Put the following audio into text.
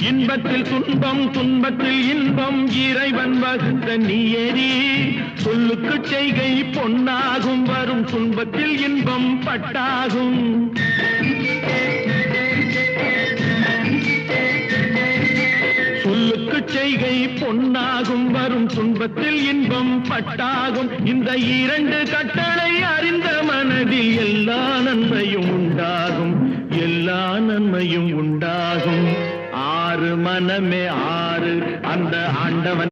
இன்பத்தில் துன்பம் துன்பத்தில் இன்பம். இறைவன் வகுத்த நியதி சொல்லுக்கு செய்கை பொன்னாகும். வரும் துன்பத்தில் இன்பம் பட்டாகும். சொல்லுக்கு செய்கை பொன்னாகும். வரும் துன்பத்தில் இன்பம் பட்டாகும். இந்த இரண்டு கட்டளை அறிந்த மனதில் எல்லா நன்மையும் உண்டாகும். எல்லா நன்மையும் உண்டாகும். ஆ ஆறு மனமே ஆறு. அந்த ஆண்டவன்